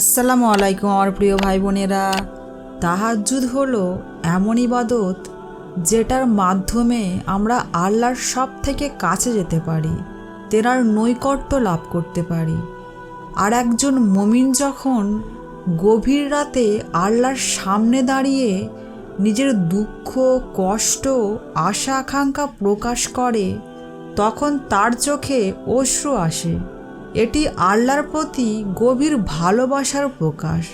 আসসালামু আলাইকুম আমার প্রিয় ভাই বোনেরা। তাহাজ্জুদ হলো এমন ইবাদত যেটার মাধ্যমে আমরা আল্লাহর সব থেকে কাছে যেতে পারি, তেনার নৈকট্য লাভ করতে পারি। আর একজন মমিন যখন গভীর রাতে আল্লাহর সামনে দাঁড়িয়ে নিজের দুঃখ, কষ্ট আশা আকাঙ্ক্ষা প্রকাশ করে, তখন তার চোখে অশ্রু আসে। এটি আল্লাহর প্রতি গভীর ভালোবাসার প্রকাশ।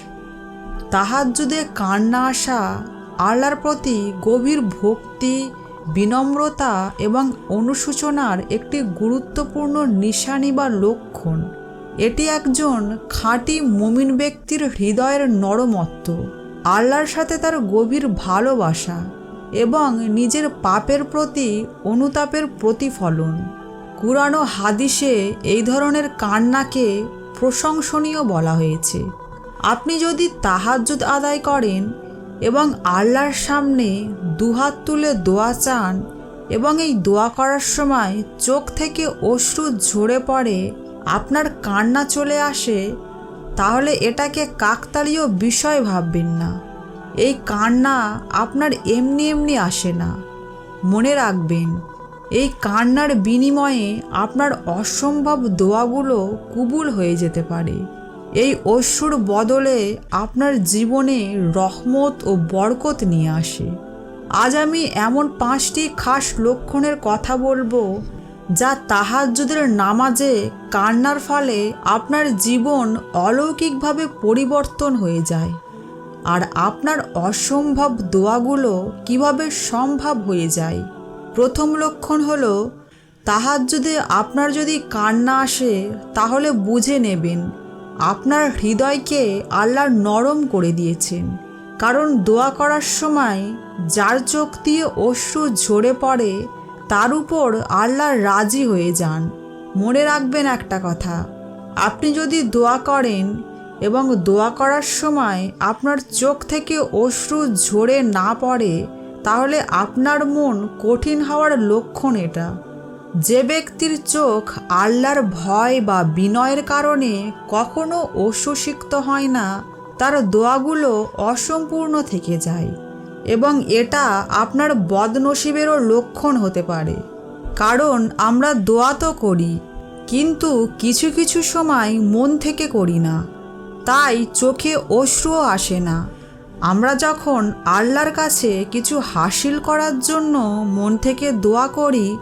তাহাজ্জুদে কান্না আসা, আল্লাহর প্রতি গভীর ভক্তি, বিনম্রতা এবং অনুশোচনার একটি গুরুত্বপূর্ণ নিশানি বা লক্ষণ। এটি একজন খাঁটি মুমিন ব্যক্তির হৃদয়ের নরমত্ব, আল্লাহর সাথে তার গভীর ভালোবাসা এবং নিজের পাপের প্রতি অনুতাপের প্রতিফলন। কুরআন ও হাদিসে এই ধরনের কান্নাকে প্রশংসনীয় বলা হয়েছে। আপনি যদি তাহাজ্জুদ আদায় করেন এবং আল্লাহর সামনে দুহাত তুলে দোয়া চান এবং এই দোয়া করার সময় চোখ থেকে অশ্রু ঝরে পড়ে আপনার কান্না চলে আসে, তাহলে এটাকে কাকতালীয় বিষয় ভাববেন না। এই কান্না আপনার এমনি এমনি আসে না। মনে রাখবেন এই কান্নার বিনিময়ে আপনার অসম্ভব দোয়াগুলো কুবুল হয়ে যেতে পারে। এই অশ্রুর বদলে আপনার জীবনে রহমত ও বরকত নিয়ে আসে। আজ আমি এমন পাঁচটি খাস লক্ষণের কথা বলব যা তাহাজ্জুদের নামাজে কান্নার ফলে আপনার জীবন অলৌকিকভাবে পরিবর্তন হয়ে যায়। আর আপনার অসম্ভব দোয়াগুলো কীভাবে সম্ভব হয়ে যায় প্রথম লক্ষণ হল তাহার যদি আপনার যদি কান্না আসে, তাহলে বুঝে নেবেন, আপনার হৃদয়কে আল্লাহ নরম করে দিয়েছেন। কারণ দোয়া করার সময় যার চোখ দিয়ে অশ্রু ঝরে পড়ে, তার উপর আল্লাহ রাজি হয়ে যান। মনে রাখবেন একটা কথা, আপনি যদি দোয়া করেন এবং দোয়া করার সময় আপনার চোখ থেকে অশ্রু ঝরে না পড়ে তাহলে আপনার মন কঠিন হওয়ার লক্ষণ এটা। যে ব্যক্তির চোখ আল্লাহর ভয় বা বিনয়ের কারণে কখনো অশ্বসিক্ত হয় না, তার দোয়াগুলো অসম্পূর্ণ থেকে যায় এবং এটা আপনার বদনসিবেরও লক্ষণ হতে পারে। কারণ আমরা দোয়া তো করি, কিন্তু কিছু কিছু সময় মন থেকে করি না, তাই চোখে অশ্রুও আসে না। আমরা যখন আল্লাহর কাছে কিছু হাসিল করার জন্য মন থেকে দোয়া করি,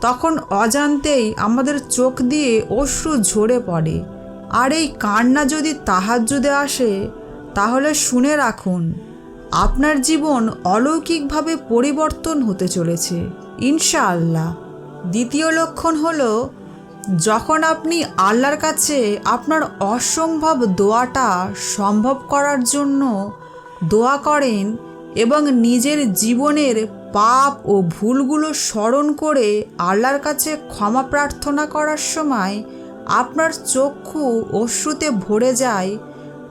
তখন অজান্তেই আমাদের চোখ দিয়ে অশ্রু ঝরে পড়ে। আর এই কান্না যদি তাহাজ্জুদে আসে, তাহলে শুনে রাখুন, আপনার জীবন অলৌকিকভাবে পরিবর্তন হতে চলেছে, ইনশাআল্লাহ। দ্বিতীয় লক্ষণ হলো, যখন আপনি আল্লাহর কাছে আপনার অসম্ভব দোয়াটা সম্ভব করার জন্য দোয়া করেন এবং নিজের জীবনের পাপ ও ভুলগুলো স্মরণ করে আল্লাহর কাছে ক্ষমা প্রার্থনা করার সময় আপনার চক্ষু অশ্রুতে ভরে যায়,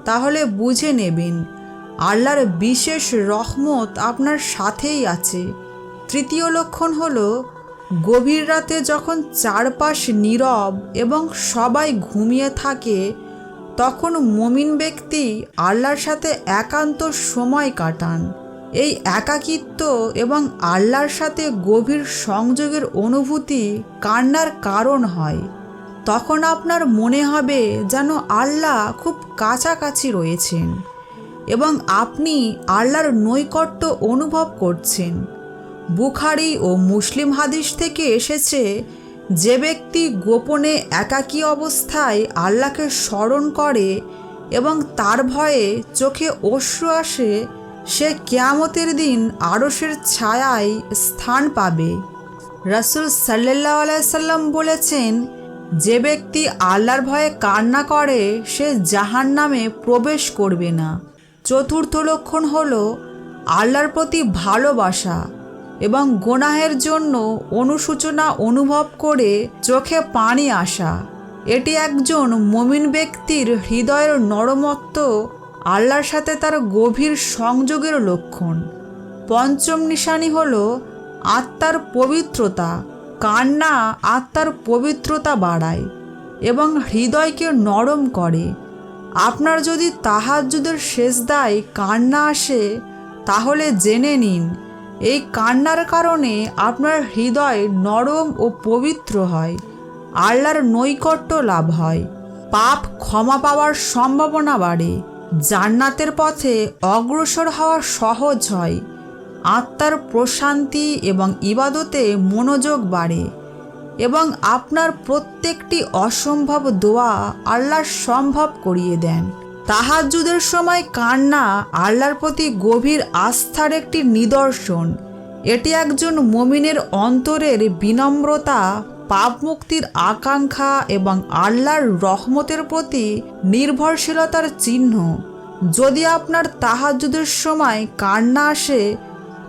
তাহলে বুঝে নেবেন আল্লাহর বিশেষ রহমত আপনার সাথেই আছে। তৃতীয় লক্ষণ হলো, গভীর রাতে যখন চারপাশ নীরব এবং সবাই ঘুমিয়ে থাকে তখন মমিন ব্যক্তি আল্লাহর সাথে একান্ত সময় কাটান। এই একাকিত্ব এবং আল্লাহর সাথে গভীর সংযোগের অনুভূতি কান্নার কারণ হয়। তখন আপনার মনে হবে যেন আল্লাহ খুব কাছাকাছি রয়েছেন এবং আপনি আল্লাহর নৈকট্য অনুভব করছেন। বুখারি ও মুসলিম হাদিস থেকে এসেছে যে ব্যক্তি গোপনে একাকী অবস্থায় আল্লাহকে স্মরণ করে এবং তার ভয়ে চোখে অশ্রু আসে, সে কেয়ামতের দিন আড়সের ছায়ায় স্থান পাবে। রাসুল সাল্লাহ আলাইসাল্লাম বলেছেন, যে ব্যক্তি আল্লাহর ভয়ে কান্না করে, সে জাহান নামে প্রবেশ করবে না। চতুর্থ লক্ষণ হল আল্লাহর প্রতি ভালোবাসা। এবং গোনাহের জন্য অনুসূচনা অনুভব করে চোখে পানি আসা। এটি একজন মমিন ব্যক্তির হৃদয়ের নরমত্ব, আল্লাহর সাথে তার গভীর সংযোগের লক্ষণ। পঞ্চম নিশানি হল আত্মার পবিত্রতা, কান্না আত্মার পবিত্রতা বাড়ায় এবং হৃদয়কে নরম করে। আপনার যদি তাহাজ্জুদের শেষদায় কান্না আসে, তাহলে জেনে নিন এই কান্নার কারণে আপনার হৃদয় নরম ও পবিত্র হয়। আল্লাহর নৈকট্য লাভ হয়। পাপ ক্ষমা পাওয়ার সম্ভাবনা বাড়ে। জান্নাতের পথে অগ্রসর হওয়া সহজ হয়। আত্মার প্রশান্তি এবং ইবাদতে মনোযোগ বাড়ে এবং আপনার প্রত্যেকটি অসম্ভব দোয়া আল্লাহ সম্ভব করিয়ে দেন। তাহাজ্জুদের সময় কান্না আল্লাহর প্রতি গভীর আস্থার একটি নিদর্শন। এটি একজন মমিনের অন্তরের বিনম্রতা পাপ মুক্তির আকাঙ্ক্ষা এবং আল্লাহর রহমতের প্রতি নির্ভরশীলতার চিহ্ন। যদি আপনার তাহাজ্জুদের সময় কান্না আসে,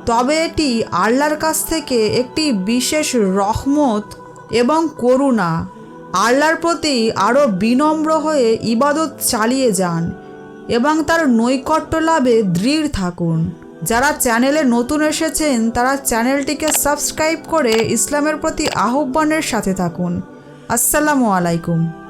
তবে এটি আল্লাহর কাছ থেকে একটি বিশেষ রহমত এবং করুণা। আল্লাহর প্রতি আরও বিনম্র হয়ে ইবাদত চালিয়ে যান এবং তার নৈকট্য লাভে দৃঢ় থাকুন। যারা চ্যানেলে নতুন এসেছেন, তারা চ্যানেলটিকে সাবস্ক্রাইব করে ইসলামের প্রতি আহ্বানের সাথে থাকুন। আসসালামু আলাইকুম।